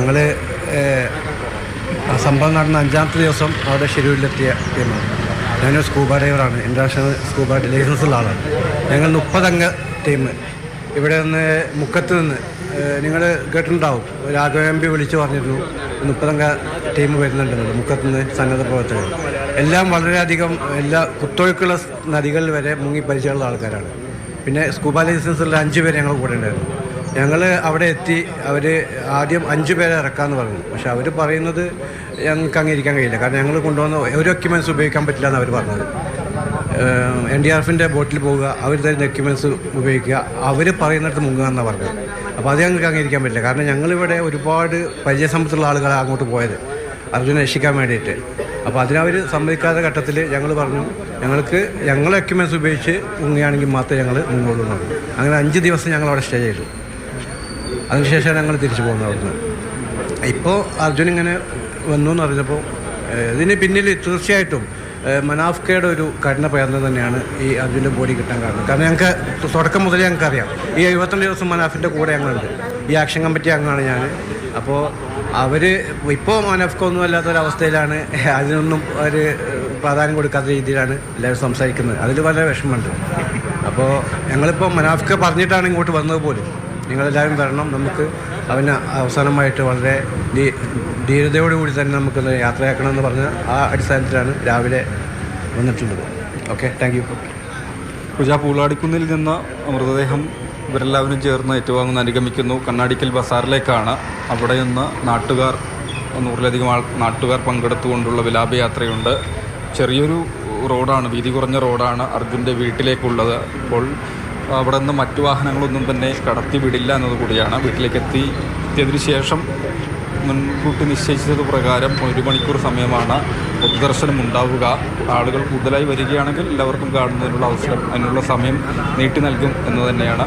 ഞങ്ങൾ സംഭവം നടന്ന അഞ്ചാമത്തെ ദിവസം അവിടെ ഷെഡ്യൂളിലെത്തിയ ടീമാണ്. ഞാനൊരു സ്കൂബ ഡ്രൈവറാണ്. ഇന്റർനാഷണൽ സ്കൂബ ലൈസൻസ് ഉള്ള ആളാണ്. ഞങ്ങൾ മുപ്പതംഗ ടീം. ഇവിടെ നിന്ന് മുക്കത്ത് നിന്ന് നിങ്ങൾ കേട്ടിട്ടുണ്ടാവും. രാഘവ എം പി വിളിച്ചു പറഞ്ഞിരുന്നു. മുപ്പതംഗ ടീം വരുന്നുണ്ടെന്നുള്ളത് മുക്കത്ത് നിന്ന് സന്നദ്ധ പ്രവർത്തകർ. എല്ലാം വളരെയധികം എല്ലാ കുത്തൊഴുക്കുള്ള നദികളിൽ വരെ മുങ്ങി പരിചയമുള്ള ആൾക്കാരാണ്. പിന്നെ സ്കൂബ ലൈസൻസ് ഉള്ള അഞ്ച് പേര് ഞങ്ങൾ കൂടെ ഉണ്ടായിരുന്നു. ഞങ്ങൾ അവിടെ എത്തി അവർ ആദ്യം അഞ്ച് പേരെ ഇറക്കാമെന്ന് പറഞ്ഞു. പക്ഷെ അവർ പറയുന്നത് ഞങ്ങൾക്ക് അംഗീകരിക്കാൻ കഴിയില്ല. കാരണം ഞങ്ങൾ കൊണ്ടുവന്ന ഒരു എക്യുപ്മെന്റ്സ് ഉപയോഗിക്കാൻ പറ്റില്ല എന്ന് അവർ പറഞ്ഞത് എൻ ഡി ആർ ബോട്ടിൽ പോവുക അവർ തരുന്ന ഡോക്യുമെൻസ് ഉപയോഗിക്കുക അവർ പറയുന്നിടത്ത് മുങ്ങുക എന്നാണ് പറഞ്ഞത്. അപ്പോൾ അത് ഞങ്ങൾക്ക് അംഗീകരിക്കാൻ പറ്റില്ല. കാരണം ഞങ്ങളിവിടെ ഒരുപാട് പരിചയസമ്പത്തുള്ള ആളുകളെ അങ്ങോട്ട് പോയത്. അർജുനെ രക്ഷിക്കാൻ വേണ്ടിയിട്ട്. അപ്പോൾ അതിനവർ സമ്മതിക്കാത്ത ഘട്ടത്തിൽ ഞങ്ങൾ പറഞ്ഞു ഞങ്ങൾക്ക് ഞങ്ങൾ ഡോക്യുമെൻസ് ഉപയോഗിച്ച് മുങ്ങുകയാണെങ്കിൽ മാത്രമേ ഞങ്ങൾ മുങ്ങുള്ളൂ എന്ന് പറഞ്ഞു. അങ്ങനെ അഞ്ച് ദിവസം ഞങ്ങൾ അവിടെ സ്റ്റേ ചെയ്തു. അതിനുശേഷം ഞങ്ങൾ തിരിച്ചു പോകുന്നത് അവിടുന്ന്. ഇപ്പോൾ അർജുൻ ഇങ്ങനെ വന്നു എന്ന് പറഞ്ഞപ്പോൾ ഇതിന് പിന്നിൽ തീർച്ചയായിട്ടും മനാഫ്കയുടെ ഒരു കഠിന പ്രയത്നം തന്നെയാണ് ഈ അർജുന്റെ ബോഡി കിട്ടാൻ കാരണം. കാരണം ഞങ്ങൾക്ക് തുടക്കം മുതലേ ഞങ്ങൾക്ക് അറിയാം ഈ എഴുപത്തിരണ്ട് ദിവസം മനാഫിന്റെ കൂടെ ഞങ്ങളുണ്ട്. ഈ ആക്ഷൻ കമ്മിറ്റി അംഗമാണ് ഞാൻ അപ്പോൾ അവർ ഇപ്പോൾ മനാഫ്ക ഒന്നും അല്ലാത്തൊരവസ്ഥയിലാണ്. അതിനൊന്നും അവർ പ്രാധാന്യം കൊടുക്കാത്ത രീതിയിലാണ് എല്ലാവരും സംസാരിക്കുന്നത്. അതിൽ വളരെ വിഷമമുണ്ട്? അപ്പോൾ ഞങ്ങളിപ്പോൾ മനാഫ്ക പറഞ്ഞിട്ടാണ് ഇങ്ങോട്ട് വന്നത് പോലും. നിങ്ങളെല്ലാവരും വരണം. നമുക്ക് അവന് അവസാനമായിട്ട് വളരെ ധീരതയോടുകൂടി തന്നെ നമുക്കൊന്ന് യാത്രയാക്കണമെന്ന് പറഞ്ഞ ആ അടിസ്ഥാനത്തിലാണ് രാവിലെ വന്നിട്ടുള്ളത്. Okay thank you. പൂജ പൂളാടിക്കുന്നിൽ നിന്ന് മൃതദേഹം ഇവരെല്ലാവരും ചേർന്ന് ഏറ്റുവാങ്ങുന്ന അനുഗമിക്കുന്നു. കണ്ണാടിക്കൽ ബസാറിലേക്കാണ് അവിടെ നിന്ന് നാട്ടുകാർ നൂറിലധികം ആൾ നാട്ടുകാർ പങ്കെടുത്തുകൊണ്ടുള്ള വിലാപയാത്രയുണ്ട്. ചെറിയൊരു റോഡാണ് വീതി കുറഞ്ഞ റോഡാണ് അർജുന്റെ വീട്ടിലേക്കുള്ളത്. അപ്പോൾ അവിടെ നിന്ന് മറ്റു വാഹനങ്ങളൊന്നും തന്നെ കടത്തി വിടില്ല എന്നത് കൂടിയാണ്. വീട്ടിലേക്ക് എത്തി എത്തിയതിനു ശേഷം മുൻകൂട്ടി നിശ്ചയിച്ചത് പ്രകാരം ഒരു മണിക്കൂർ സമയമാണ് പൊതുദർശനം ഉണ്ടാവുക ആളുകൾ കൂടുതലായി വരികയാണെങ്കിൽ എല്ലാവർക്കും കാണുന്നതിനുള്ള അവസരം അതിനുള്ള സമയം നീട്ടി നൽകും എന്ന് തന്നെയാണ്.